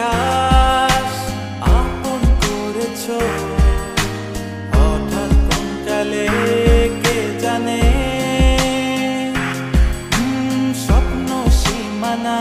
আকাশ আপন করেছ। হঠাৎ কঙ্কালে কে জানে? স্বপ্ন সীমানা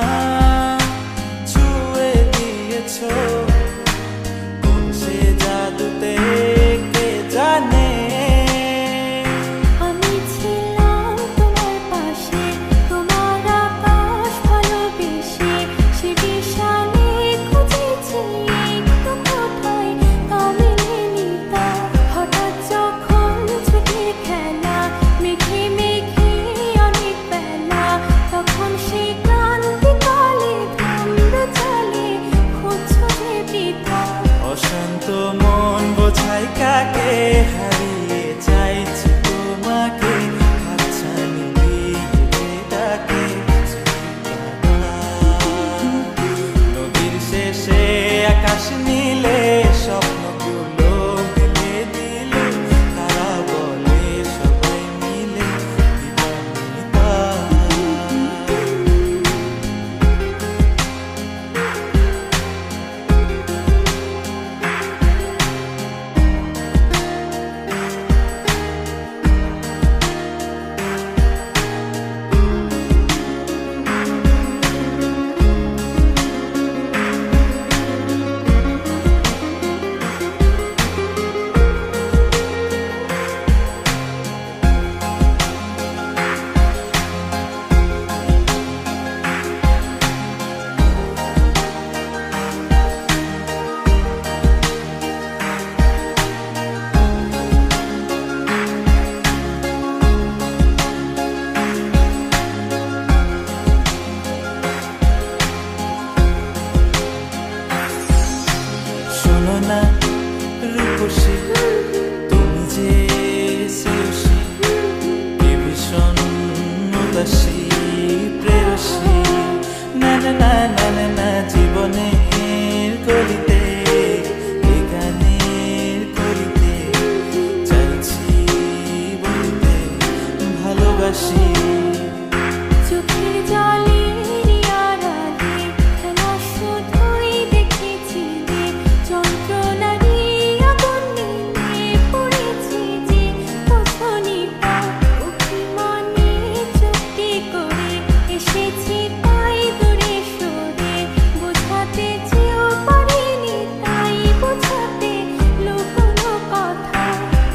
লুকোনো কথা।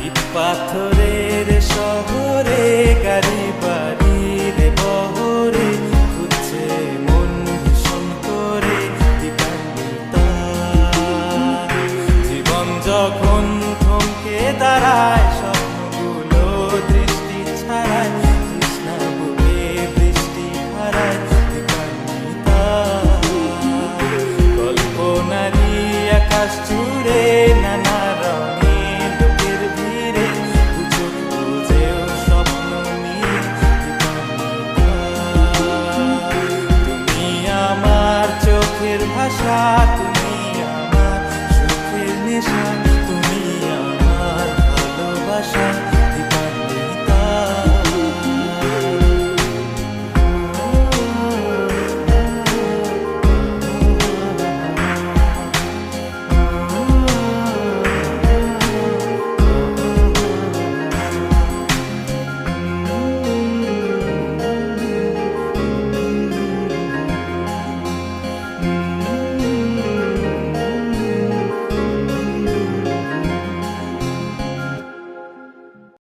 ইট পাথরের শহরে forgotten